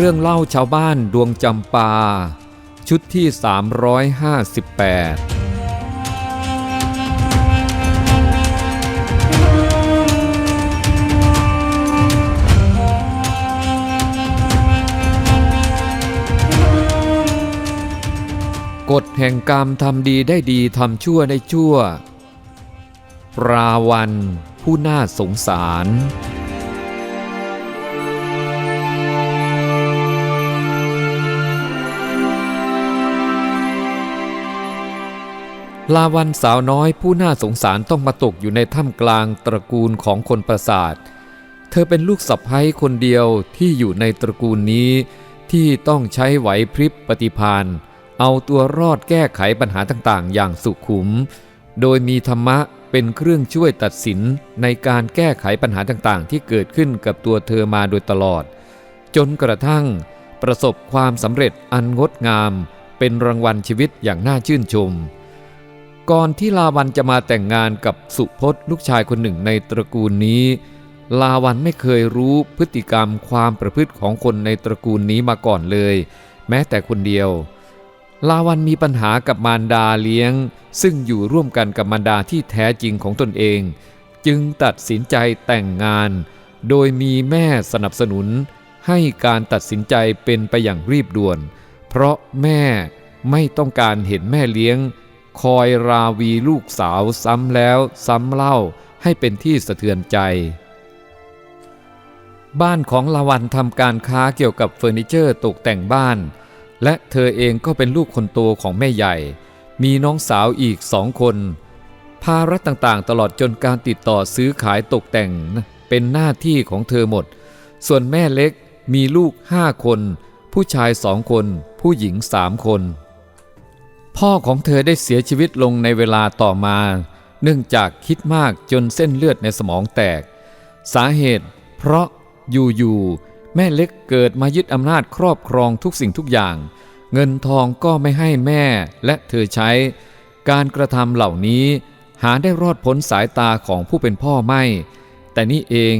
เรื่องเล่าชาวบ้านดวงจำปา ชุดที่ 358กฎแห่งกรรมทำดีได้ดีทำชั่วได้ชั่วปราวันผู้น่าสงสาร ลาวันสาวน้อยผู้น่าสงสารต้องมาตกอยู่ในถ้ำกลางตระกูลของคนประสาท เธอเป็นลูกสะใภ้คนเดียวที่อยู่ในตระกูลนี้ ที่ต้องใช้ไหวพริบปฏิพานเอาตัวรอดแก้ไขปัญหาต่างๆ อย่างสุขุม โดยมีธรรมะเป็นเครื่องช่วยตัดสินในการแก้ไขปัญหาต่างๆ ที่เกิดขึ้นกับตัวเธอมาโดยตลอด จนกระทั่ง ประสบความสำเร็จอันงดงาม เป็นรางวัลชีวิตอย่างน่าชื่นชม ก่อนที่ลาวันจะมาแต่งงานกับสุพจน์ลูกชายคนหนึ่งในตระกูลนี้ ลาวันไม่เคยรู้พฤติกรรมความประพฤติของคนในตระกูลนี้มาก่อนเลย แม้แต่คนเดียว ลาวันมีปัญหากับมารดาเลี้ยง ซึ่งอยู่ร่วมกันกับมารดาที่แท้จริงของตนเอง จึงตัดสินใจแต่งงาน โดยมีแม่สนับสนุน ให้การตัดสินใจเป็นไปอย่างรีบด่วน เพราะแม่ไม่ต้องการเห็นแม่เลี้ยง คอยราวีลูกสาวซ้ำแล้วซ้ำเล่าให้เป็นที่สะเทือนใจ บ้านของละวันทำการค้าเกี่ยวกับเฟอร์นิเจอร์ตกแต่งบ้าน และเธอเองก็เป็นลูกคนโตของแม่ใหญ่ มีน้องสาวอีกสองคน ภาระต่างๆ ตลอดจนการติดต่อซื้อขายตกแต่งเป็นหน้าที่ของเธอหมด ส่วนแม่เล็กมีลูกห้าคน ผู้ชายสองคน ผู้หญิงสามคน พ่อของเธอได้เสียชีวิตลงในเวลาต่อมา เนื่องจากคิดมากจนเส้นเลือดในสมองแตก สาเหตุ เพราะอยู่ๆแม่เล็กเกิดมายึดอำนาจครอบครองทุกสิ่งทุกอย่าง เงินทองก็ไม่ให้แม่และเธอใช้ การกระทำเหล่านี้หาได้รอดพ้นสายตาของผู้เป็นพ่อไม่ แต่นี่เอง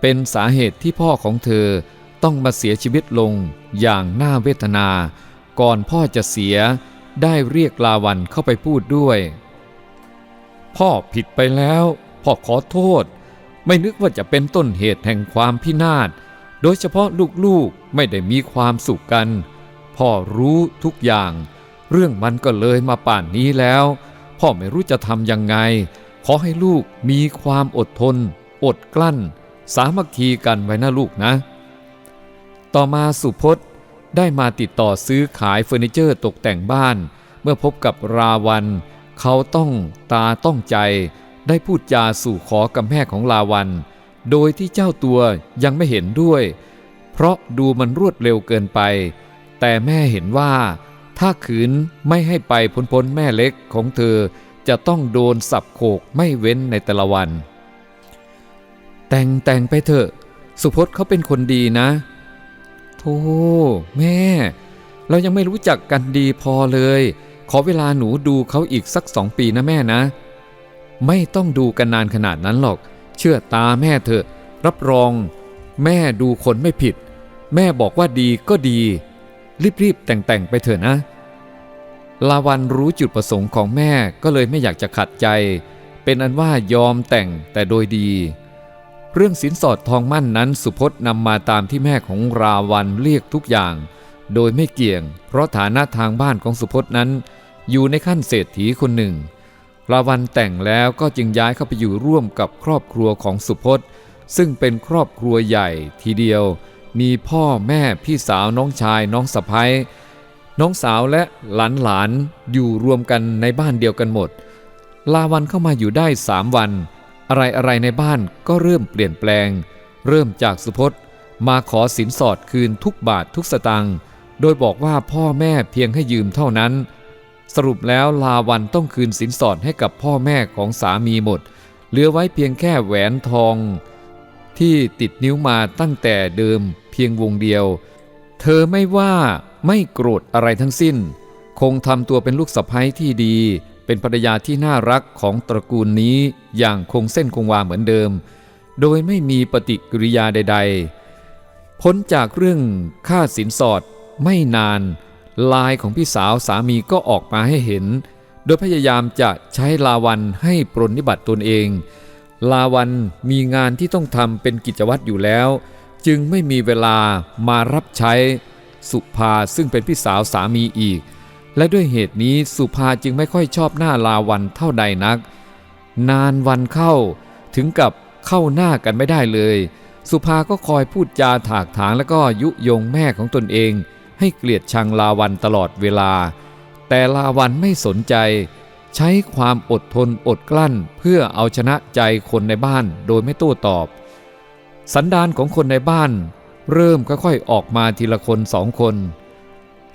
เป็นสาเหตุที่พ่อของเธอต้องมาเสียชีวิตลงอย่างน่าเวทนา ก่อนพ่อจะเสีย ได้เรียกลาวันเข้าไปพูดด้วย พ่อผิดไปแล้ว พ่อขอโทษ ไม่นึกว่าจะเป็นต้นเหตุแห่งความพินาศ โดยเฉพาะลูกๆไม่ได้มีความสุขกัน พ่อรู้ทุกอย่าง เรื่องมันก็เลยมาป่านนี้แล้ว พ่อไม่รู้จะทำยังไง ขอให้ลูกมีความอดทน อดกลั้น สามัคคีกันไว้นะลูกนะ ต่อมาสุพจน์ ได้มาติดต่อซื้อขายเฟอร์นิเจอร์ตกแต่งบ้าน เมื่อพบกับราวัน เขาต้องตาต้องใจ ได้พูดจาสู่ขอกับแม่ของลาวัน โดยที่เจ้าตัวยังไม่เห็นด้วย เพราะดูมันรวดเร็วเกินไป แต่แม่เห็นว่า ถ้าขืนไม่ให้ไปพ้นพ้นแม่เล็กของเธอจะต้องโดนสับโขกไม่เว้นในแต่ละวัน แต่งแต่งไปเถอะ สุพจน์เขาเป็นคนดีนะ โธ่แม่ เรายังไม่รู้จักกันดีพอเลย ขอเวลาหนูดูเขาอีกสักสองปีนะแม่นะ ไม่ต้องดูกันนานขนาดนั้นหรอก เชื่อตาแม่เถอะ รับรอง แม่ดูคนไม่ผิด แม่บอกว่าดีก็ดี รีบๆแต่งๆไปเถอะนะ ลาวันรู้จุดประสงค์ของแม่ก็เลยไม่อยากจะขัดใจ เป็นอันว่ายอมแต่งแต่โดยดี เรื่องสินสอดทองมั่นนั้นสุพจน์นำมาตามที่แม่ของราวันเรียกทุกอย่าง โดยไม่เกี่ยง เพราะฐานะทางบ้านของสุพจน์นั้น อยู่ในขั้นเศรษฐีคนหนึ่ง ราวันแต่งแล้วก็จึงย้ายเข้าไปอยู่ร่วมกับครอบครัวของสุพจน์ ซึ่งเป็นครอบครัวใหญ่ทีเดียว มีพ่อแม่พี่สาวน้องชายน้องสะพ้ยน้องสาวและหลานหลานๆอยู่รวมกันในบ้านเดียวกันหมด ลาวันเข้ามาอยู่ได้สามวัน อะไรอะไรในบ้านก็เริ่มเปลี่ยนแปลง เริ่มจากสุพจน์มาขอสินสอดคืนทุกบาททุกสตางค์โดยบอกว่าพ่อแม่เพียงให้ยืมเท่านั้น สรุปแล้วลาวันต้องคืนสินสอดให้กับพ่อแม่ของสามีหมด เหลือไว้เพียงแค่แหวนทอง ที่ติดนิ้วมาตั้งแต่เดิมเพียงวงเดียว เธอไม่ว่าไม่โกรธอะไรทั้งสิ้น คงทำตัวเป็นลูกสะใภ้ที่ดี เป็นภรรยาที่น่ารักของตระกูลนี้อย่างคงเส้นคงวาเหมือนเดิม โดยไม่มีปฏิกิริยาใดพ้นจากเรื่องค่าสินสอดไม่นาน ลายของพี่สาวสามีก็ออกมาให้เห็น โดยพยายามจะใช้ลาวันให้ปรนนิบัติตนเอง ลาวันมีงานที่ต้องทำเป็นกิจวัตรอยู่แล้ว จึงไม่มีเวลามารับใช้สุภาซึ่งเป็นพี่สาวสามีอีก และด้วยเหตุนี้สุภาจึงไม่ค่อยชอบหน้าลาวันเท่าใดนัก นานวันเข้าถึงกับเข้าหน้ากันไม่ได้เลย สุภาก็คอยพูดจาถากถางแล้วก็ยุยงแม่ของตนเอง ให้เกลียดชังลาวันตลอดเวลา แต่ลาวันไม่สนใจ ใช้ความอดทนอดกลั้นเพื่อเอาชนะใจคนในบ้านโดยไม่โต้ตอบ สันดานของคนในบ้าน เริ่มค่อยๆออกมาทีละคนสองคน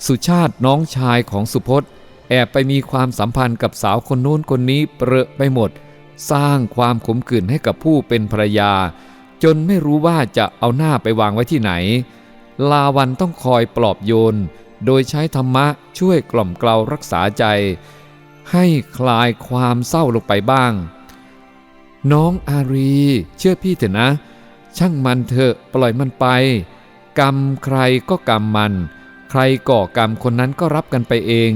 สุชาติน้องชายของสุพจน์ แอบไปมีความสัมพันธ์กับสาวคนโน้นคนนี้เปรอะไปหมด สร้างความขมขื่นให้กับผู้เป็นภรรยา จนไม่รู้ว่าจะเอาหน้าไปวางไว้ที่ไหน ลาวันต้องคอยปลอบโยน โดยใช้ธรรมะช่วยกล่อมเกลารักษาใจ ให้คลายความเศร้าลงไปบ้าง น้องอารี เชื่อพี่เถอะนะ ช่างมันเถอะปล่อยมันไป กรรมใครก็กรรมมัน ใครก่อกรรมคนนั้นก็รับกันไปเอง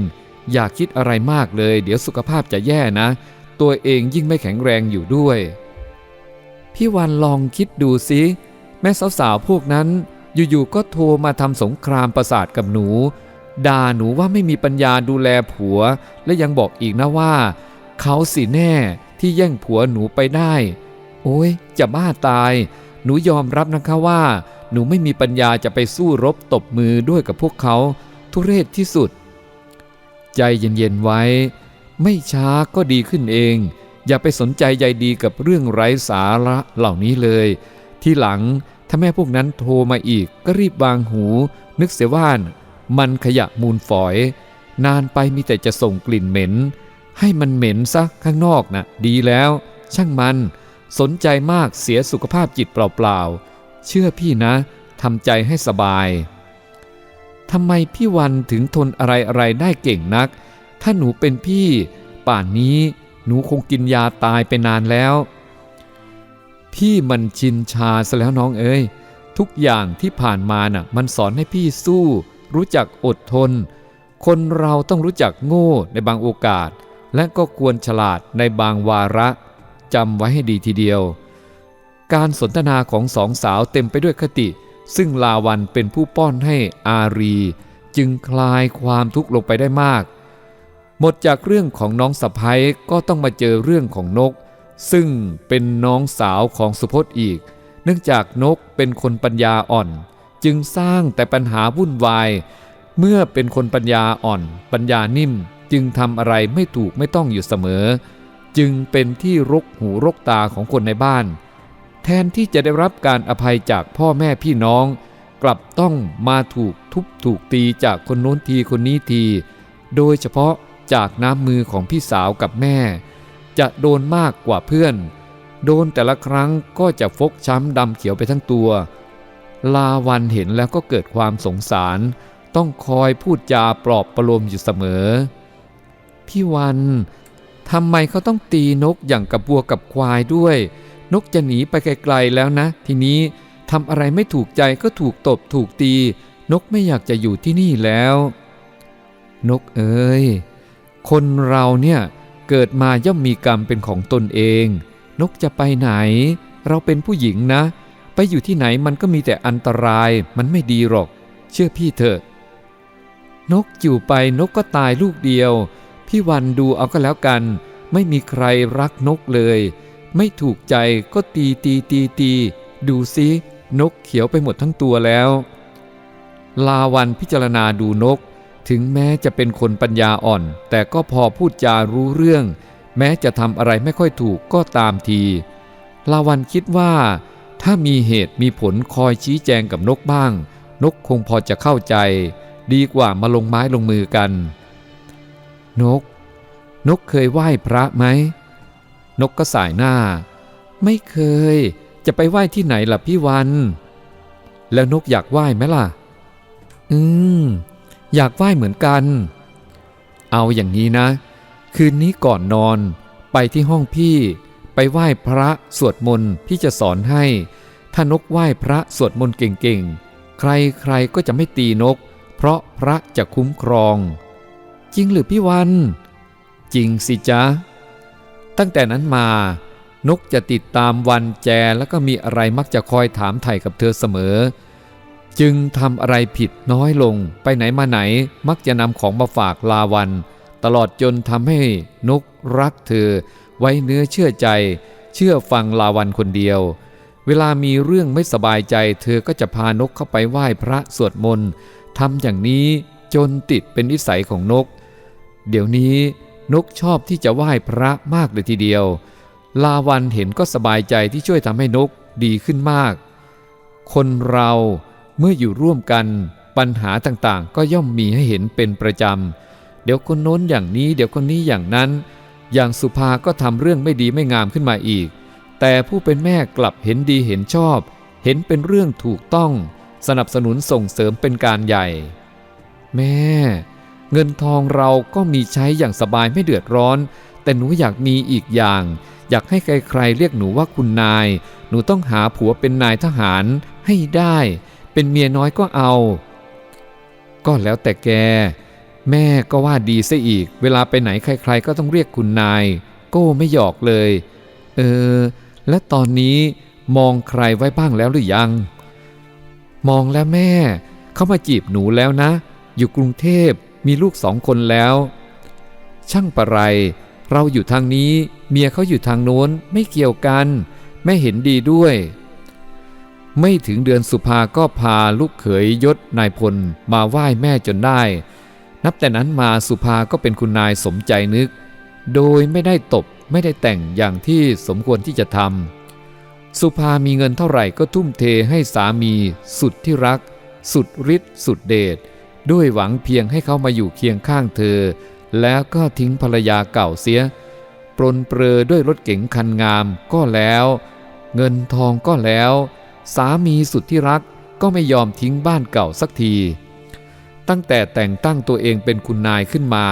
อย่าคิดอะไรมากเลย เดี๋ยวสุขภาพจะแย่นะ ตัวเองยิ่งไม่แข็งแรงอยู่ด้วย พี่วันลองคิดดูสิแม่สาวๆพวกนั้นอยู่ๆก็โทรมาทำสงครามประสาทกับหนู ด่าหนูว่าไม่มีปัญญาดูแลผัว และยังบอกอีกนะว่า เขาสิแน่ที่แย่งผัวหนูไปได้ โอ้ยจะบ้าตาย หนูยอมรับนะคะว่า หนูไม่มีปัญญาจะไปสู้รบตบมือด้วยกับพวกเขา ทุเรศที่สุด ใจเย็นๆไว้ ไม่ช้าก็ดีขึ้นเอง อย่าไปสนใจใยดีกับเรื่องไร้สาระเหล่านี้เลย ที่หลังถ้าแม่พวกนั้นโทรมาอีกก็รีบวางหู นึกเสียว่านมันขยะมูลฝอย นานไปมีแต่จะส่งกลิ่นเหม็น ให้มันเหม็นซะข้างนอกนะ่ะดีแล้ว ช่างมัน สนใจมากเสียสุขภาพจิตเปล่าๆ เชื่อพี่นะทำใจให้สบายทำไมพี่วันถึงทนอะไรๆได้เก่งนัก ถ้าหนูเป็นพี่ ป่านนี้หนูคงกินยาตายไปนานแล้ว พี่มันชินชาซะแล้วน้องเอ้ย ทุกอย่างที่ผ่านมาน่ะ มันสอนให้พี่สู้ รู้จักอดทน คนเราต้องรู้จักโง่ในบางโอกาส และก็ควรฉลาดในบางวาระจำไว้ให้ดีทีเดียว การสนทนาของสองสาวเต็มไปด้วยคติ ซึ่งลาวันเป็นผู้ป้อนให้อารี จึงคลายความทุกข์ลงไปได้มาก หมดจากเรื่องของน้องสะพ้ยก็ต้องมาเจอเรื่องของนก ซึ่งเป็นน้องสาวของสุพจน์อีก เนื่องจากนกเป็นคนปัญญาอ่อน จึงสร้างแต่ปัญหาวุ่นวาย เมื่อเป็นคนปัญญาอ่อน ปัญญานิ่มจึงทำอะไรไม่ถูกไม่ต้องอยู่เสมอ จึงเป็นที่รกหูรกตาของคนในบ้าน ทนที่จะได้รับการอภัยจากพ่อแม่พี่น้อง กลับต้องมาถูกทุบถูกตีจากคนโน้นทีคนนี้ที โดยเฉพาะจากน้ำมือของพี่สาวกับแม่ จะโดนมากกว่าเพื่อน โดนแต่ละครั้งก็จะฟกช้ำดำเขียวไปทั้งตัว ลาวันเห็นแล้วก็เกิดความสงสาร ต้องคอยพูดจาปลอบประโลมอยู่เสมอ พี่วันทำไมเขาต้องตีนกอย่างกับบัวกับควายด้วย นกจะหนีไปไกลๆแล้วนะ ทีนี้ทำอะไรไม่ถูกใจก็ถูกตบถูกตี นกไม่อยากจะอยู่ที่นี่แล้ว นกเอ้ยคนเราเนี่ยเกิดมาย่อมมีกรรมเป็นของตนเอง นกจะไปไหน เราเป็นผู้หญิงนะ ไปอยู่ที่ไหนมันก็มีแต่อันตรายมันไม่ดีหรอก เชื่อพี่เถอะ นกอยู่ไปนกก็ตายลูกเดียว พี่วันดูเอาก็แล้วกัน ไม่มีใครรักนกเลย ไม่ถูกใจก็ตีตีตีตีดูซินกเขียวไปหมดทั้งตัวแล้ว ลาวันพิจารณาดูนก ถึงแม้จะเป็นคนปัญญาอ่อน แต่ก็พอพูดจารู้เรื่อง แม้จะทำอะไรไม่ค่อยถูกก็ตามที ลาวันคิดว่า ถ้ามีเหตุมีผลคอยชี้แจงกับนกบ้าง นกคงพอจะเข้าใจ ดีกว่ามาลงไม้ลงมือกัน นก นกเคยไหว้พระไหม นกก็สายหน้า ไม่เคย จะไปไหว้ที่ไหนล่ะพี่วัน แล้วนกอยากไหว้ไหมล่ะ อืม อยากไหว้เหมือนกัน เอาอย่างนี้นะ คืนนี้ก่อนนอน ไปที่ห้องพี่ ไปไหว้พระสวดมนต์พี่จะสอนให้ ถ้านกไหว้พระสวดมนต์เก่งๆ ใครๆก็จะไม่ตีนก เพราะพระจะคุ้มครอง จริงหรือพี่วัน จริงสิจ๊ะ ตั้งแต่นั้นมานกจะติดตามวันแจแล้วก็มีอะไรมักจะคอยถามไถ่กับเธอเสมอ จึงทำอะไรผิดน้อยลง ไปไหนมาไหนมักจะนำของมาฝากลาวัน ตลอดจนทำให้นกรักเธอ ไว้เนื้อเชื่อใจ เชื่อฟังลาวันคนเดียวเวลามีเรื่องไม่สบายใจ เธอก็จะพานกเข้าไปไหว้พระสวดมนต์ทำอย่างนี้จนติดเป็นนิสัยของนก เดี๋ยวนี้ นกชอบที่จะไหว้พระมากเลยทีเดียว ลาวันเห็นก็สบายใจที่ช่วยทำให้นกดีขึ้นมาก คนเราเมื่ออยู่ร่วมกันปัญหาต่างๆ ก็ย่อมมีให้เห็นเป็นประจำ เดี๋ยวคนโน้นอย่างนี้เดี๋ยวคนนี้อย่างนั้น อย่างสุภาก็ทำเรื่องไม่ดีไม่งามขึ้นมาอีก แต่ผู้เป็นแม่กลับเห็นดีเห็นชอบ เห็นเป็นเรื่องถูกต้อง สนับสนุนส่งเสริมเป็นการใหญ่ แม่ เงินทองเราก็มีใช้อย่างสบายไม่เดือดร้อน แต่หนูอยากมีอีกอย่าง อยากให้ใครๆเรียกหนูว่าคุณนาย หนูต้องหาผัวเป็นนายทหารให้ได้ เป็นเมียน้อยก็เอา ก็แล้วแต่แก แม่ก็ว่าดีซะอีก เวลาไปไหนใคร ๆ ก็ต้องเรียกคุณนาย โก้ไม่หยอกเลย เออ และตอนนี้มองใครไว้บ้างแล้วหรือยัง มองแล้วแม่ เขามาจีบหนูแล้วนะ อยู่กรุงเทพ มีลูกสองคนแล้ว ช่างประไร เราอยู่ทางนี้เมียเขาอยู่ทางโน้นไม่เกี่ยวกันแม่เห็นดีด้วย ไม่ถึงเดือนสุภาก็พาลูกเขยยศนายพลมาไหว้แม่จนได้ นับแต่นั้นมาสุภาก็เป็นคุณนายสมใจนึก โดยไม่ได้ตบไม่ได้แต่งอย่างที่สมควรที่จะทำสุภามีเงินเท่าไหร่ก็ทุ่มเทให้สามี สุดที่รัก สุดฤทธิ์สุดเดช ด้วยหวังเพียงให้เขามาอยู่เคียงข้างเธอ แล้วก็ทิ้งภรรยาเก่าเสีย ปรนเปรอด้วยรถเก๋งคันงามก็แล้ว เงินทองก็แล้ว สามีสุดที่รักก็ไม่ยอมทิ้งบ้านเก่าสักที ตั้งแต่แต่งตั้งตัวเองเป็นคุณนายขึ้นมา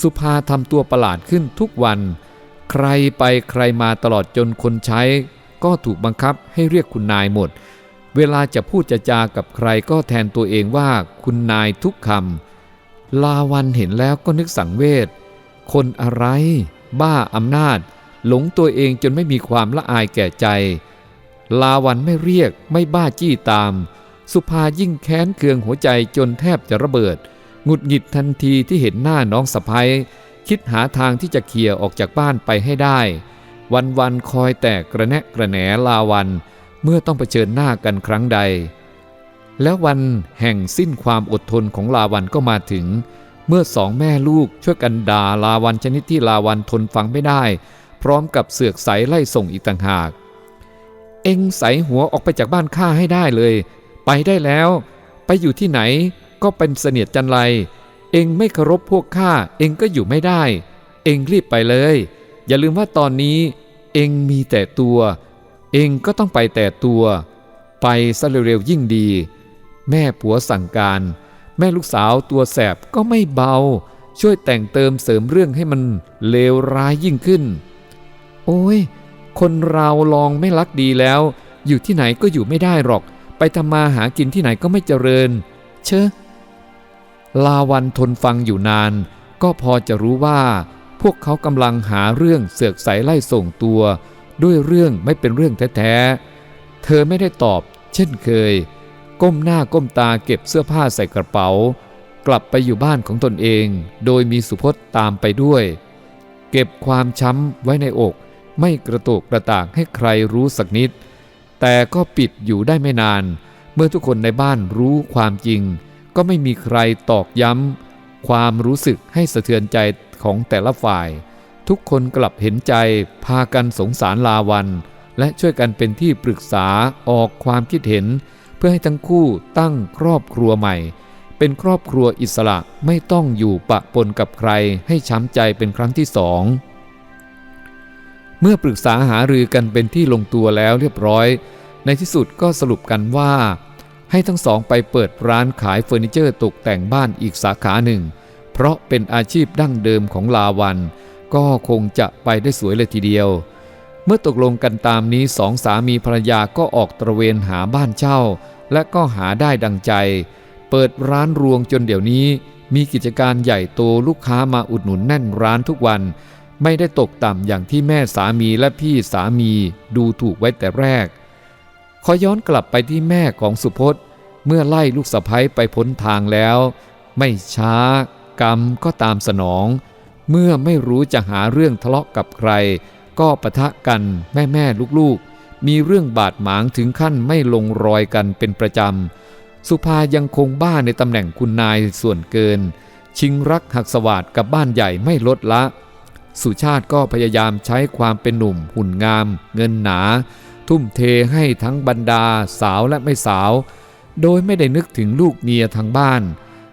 สุภาทำตัวประหลาดขึ้นทุกวัน ใครไปใครมาตลอดจนคนใช้ ก็ถูกบังคับให้เรียกคุณนายหมดเเวลาจะพูดจะจากับใครก็แทนตัวเองว่าคุณนายทุกคำลาวันเห็นแล้วก็นึกสังเวชคนอะไร บ้าอำนาจ หลงตัวเองจนไม่มีความละอายแก่ใจ ลาวันไม่เรียกไม่บ้าจี้ตาม สุภายิ่งแค้นเคืองหัวใจจนแทบจะระเบิดหงุดหงิดทันทีที่เห็นหน้าน้องสะพ้ยคิดหาทางที่จะเคลียร์ออกจากบ้านไปให้ได้ วันวันคอยแต่กระแนะกระแหนลาวัน เมื่อต้องเผชิญหน้ากันครั้งใด แล้ววันแห่งสิ้นความอดทนของลาวันก็มาถึง เมื่อสองแม่ลูกช่วยกันด่าลาวันชนิดที่ลาวันทนฟังไม่ได้ พร้อมกับเสือกใสไล่ส่งอีกต่างหาก เอ็งใสหัวออกไปจากบ้านข้าให้ได้เลย ไปได้แล้ว ไปอยู่ที่ไหนก็เป็นเสนียดจันไร เอ็งไม่เคารพพวกข้า เอ็งก็อยู่ไม่ได้ เอ็งรีบไปเลย อย่าลืมว่าตอนนี้ เอ็งมีแต่ตัว เองก็ต้องไปแต่ตัว ไปซะเร็วๆยิ่งดี แม่ผัวสั่งการ แม่ลูกสาวตัวแสบก็ไม่เบา ช่วยแต่งเติมเสริมเรื่องให้มันเลวร้ายยิ่งขึ้น โอ้ย คนเราลองไม่รักดีแล้ว อยู่ที่ไหนก็อยู่ไม่ได้หรอก ไปทำมาหากินที่ไหนก็ไม่เจริญ เชอะลาวันทนฟังอยู่นาน ก็พอจะรู้ว่า พวกเขากำลังหาเรื่องเสือกใสไล่ส่งตัว ด้วยเรื่องไม่เป็นเรื่องแท้ๆ เธอไม่ได้ตอบ เช่นเคย ก้มหน้าก้มตาเก็บเสื้อผ้าใส่กระเป๋า กลับไปอยู่บ้านของตนเอง โดยมีสุพจน์ตามไปด้วย เก็บความช้ำไว้ในอก ไม่กระตุกกระตากให้ใครรู้สักนิด แต่ก็ปิดอยู่ได้ไม่นาน เมื่อทุกคนในบ้านรู้ความจริง ก็ไม่มีใครตอกย้ำความรู้สึกให้สะเทือนใจของแต่ละฝ่าย ทุกคนกลับเห็นใจ พากันสงสารลาวัน และช่วยกันเป็นที่ปรึกษาออกความคิดเห็น เพื่อให้ทั้งคู่ตั้งครอบครัวใหม่ เป็นครอบครัวอิสระไม่ต้องอยู่ปะปนกับใครให้ช้ำใจเป็นครั้งที่สองเมื่อปรึกษาหารือกันเป็นที่ลงตัวแล้วเรียบร้อย ในที่สุดก็สรุปกันว่า ให้ทั้งสองไปเปิดร้านขายเฟอร์นิเจอร์ตกแต่งบ้านอีกสาขาหนึ่ง เพราะเป็นอาชีพดั้งเดิมของลาวัน ก็คงจะไปได้สวยเลยทีเดียว เมื่อตกลงกันตามนี้สองสามีภรรยาก็ออกตระเวนหาบ้านเช่า และก็หาได้ดังใจ เปิดร้านรวงจนเดี๋ยวนี้มีกิจการใหญ่โตลูกค้ามาอุดหนุนแน่นร้านทุกวัน ไม่ได้ตกต่ำอย่างที่แม่สามีและพี่สามีดูถูกไว้แต่แรก ขอย้อนกลับไปที่แม่ของสุพจน์ เมื่อไล่ลูกสะพ้ยไปพ้นทางแล้ว ไม่ช้ากรรมก็ตามสนอง เมื่อไม่รู้จะหาเรื่องทะเลาะกับใคร ก็ปะทะกันแม่แม่ลูกๆ มีเรื่องบาดหมางถึงขั้นไม่ลงรอยกันเป็นประจำ สุภายังคงบ้าในตำแหน่งคุณนายส่วนเกิน ชิงรักหักสวาดกับบ้านใหญ่ไม่ลดละ สุชาติก็พยายามใช้ความเป็นหนุ่มหุ่นงาม เงินหนา ทุ่มเทให้ทั้งบรรดาสาวและไม่สาว โดยไม่ได้นึกถึงลูกเมียทางบ้าน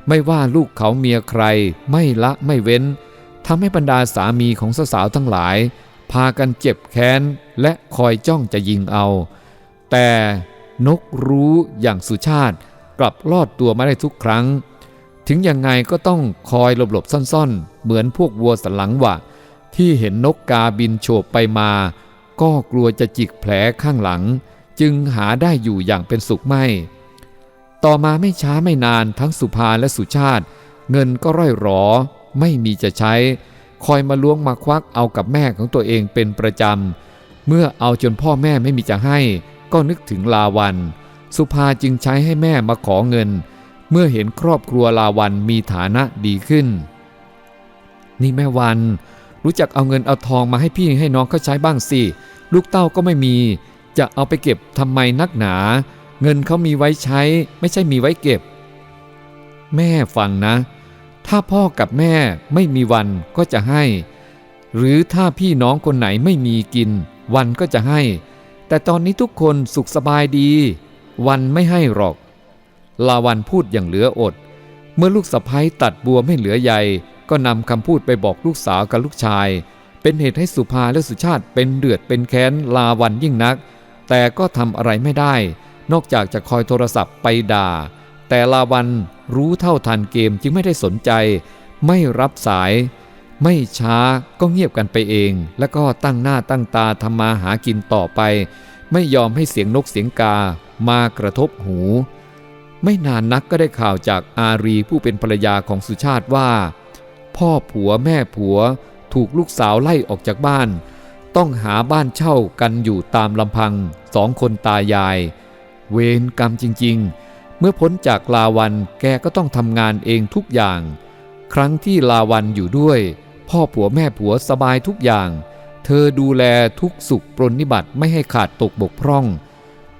ไม่ว่าลูกเขาเมียใคร ไม่ละไม่เว้น ทำให้บรรดาสามีของสาวๆทั้งหลาย พากันเจ็บแค้นและคอยจ้องจะยิงเอา แต่นกรู้อย่างสุชาติกลับลอดตัวมาได้ทุกครั้ง ถึงยังไงก็ต้องคอยหลบๆซ่อนๆ เหมือนพวกวัวสันหลังหวะที่เห็นนกกาบินโฉบไปมา ก็กลัวจะจิกแผลข้างหลัง จึงหาได้อยู่อย่างเป็นสุขไม่ ต่อมาไม่ช้าไม่นานทั้งสุภาและสุชาติ เงินก็ร่อยหรอ ไม่มีจะใช้ คอยมาล้วงมาควักเอากับแม่ของตัวเองเป็นประจำ เมื่อเอาจนพ่อแม่ไม่มีจะให้ ก็นึกถึงลาวัน สุภาจึงใช้ให้แม่มาขอเงิน เมื่อเห็นครอบครัวลาวันมีฐานะดีขึ้น นี่แม่วันรู้จักเอาเงินเอาทองมาให้พี่ให้น้องเขาใช้บ้างสิ ลูกเต้าก็ไม่มี จะเอาไปเก็บทำไมนักหนา เงินเขามีไว้ใช้ ไม่ใช่มีไว้เก็บ แม่ฟังนะ ถ้าพ่อกับแม่ไม่มีวันก็จะให้ หรือถ้าพี่น้องคนไหนไม่มีกิน วันก็จะให้ แต่ตอนนี้ทุกคนสุขสบายดี วันไม่ให้หรอก ลาวันพูดอย่างเหลืออด เมื่อลูกสะพ้ยตัดบัวไม่เหลือใยก็นำคำพูดไปบอกลูกสาวกับลูกชาย เป็นเหตุให้สุภาและสุชาติเป็นเดือดเป็นแค้นลาวันยิ่งนัก แต่ก็ทำอะไรไม่ได้ นอกจากจะคอยโทรศัพท์ไปด่า แต่ลาวัน รู้เท่าทันเกมจึงไม่ได้สนใจ ไม่รับสาย ไม่ช้าก็เงียบกันไปเอง แล้วก็ตั้งหน้าตั้งตาทำมาหากินต่อไป ไม่ยอมให้เสียงนกเสียงกามากระทบหู ไม่นานนักก็ได้ข่าวจากอารีผู้เป็นภรรยาของสุชาติว่า พ่อผัวแม่ผัว ถูกลูกสาวไล่ออกจากบ้าน ต้องหาบ้านเช่ากันอยู่ตามลำพังสองคนตายาย เวรกรรมจริง ๆ มื่อพ้นจากลาวันแกก็ต้องทำงานเองทุกอย่าง ครั้งที่ลาวันอยู่ด้วย พ่อผัวแม่ผัวสบายทุกอย่าง เธอดูแลทุกสุขปรนนิบัติไม่ให้ขาดตกบกพร่อง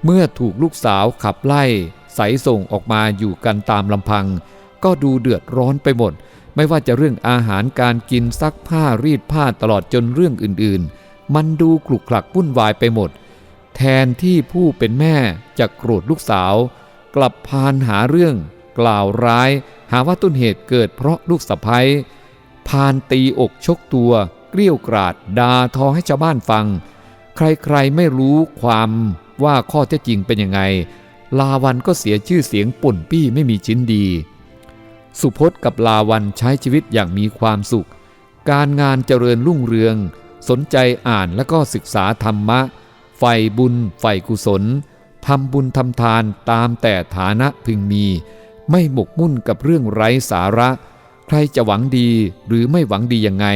เมื่อถูกลูกสาวขับไล่ใสส่งออกมาอยู่กันตามลำพัง ก็ดูเดือดร้อนไปหมด ไม่ว่าจะเรื่องอาหารการกินซักผ้ารีดผ้าตลอดจนเรื่องอื่นๆ มันดูคลุกคลักวุ่นวายไปหมด แทนที่ผู้เป็นแม่จะโกรธลูกสาว กลับพานหาเรื่อง กล่าวร้าย หาว่าต้นเหตุเกิดเพราะลูกสะพ้ยพานตีอกชกตัว เกลี้ยวกราดดาทอให้ชาวบ้านฟัง ใครๆไม่รู้ความว่าข้อเท็จจริงเป็นยังไง ลาวันก็เสียชื่อเสียงป่นปี้ไม่มีชิ้นดี สุพจน์กับลาวันใช้ชีวิตอย่างมีความสุข การงานเจริญรุ่งเรือง สนใจอ่านและก็ศึกษาธรรมะ ใฝ่บุญ ใฝ่กุศล ทำบุญทำทานตามแต่ฐานะพึงมี ไม่หมกมุ่นกับเรื่องไร้สาระ ใครจะหวังดีหรือไม่หวังดียังไง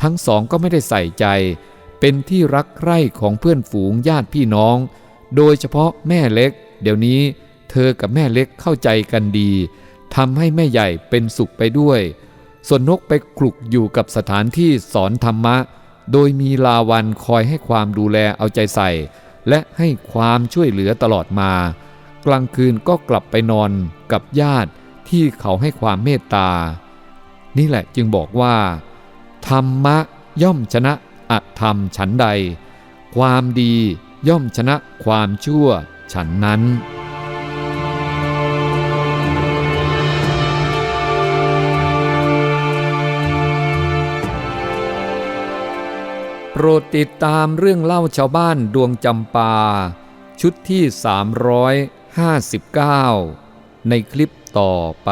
ทั้งสองก็ไม่ได้ใส่ใจ เป็นที่รักใคร่ของเพื่อนฝูงญาติพี่น้อง โดยเฉพาะแม่เล็ก เดี๋ยวนี้ เธอกับแม่เล็กเข้าใจกันดีทำให้แม่ใหญ่เป็นสุขไปด้วย ส่วนนกไปคลุกอยู่กับสถานที่สอนธรรมะ โดยมีลาวันคอยให้ความดูแลเอาใจใส่ และให้ความช่วยเหลือตลอดมา กลางคืนก็กลับไปนอนกับญาติที่เขาให้ความเมตตา นี่แหละจึงบอกว่า ธรรมะย่อมชนะอธรรมฉันใด ความดีย่อมชนะความชั่วฉันนั้น โปรดติดตามเรื่องเล่าชาวบ้านดวงจำปา ชุดที่ 359 ในคลิปต่อไป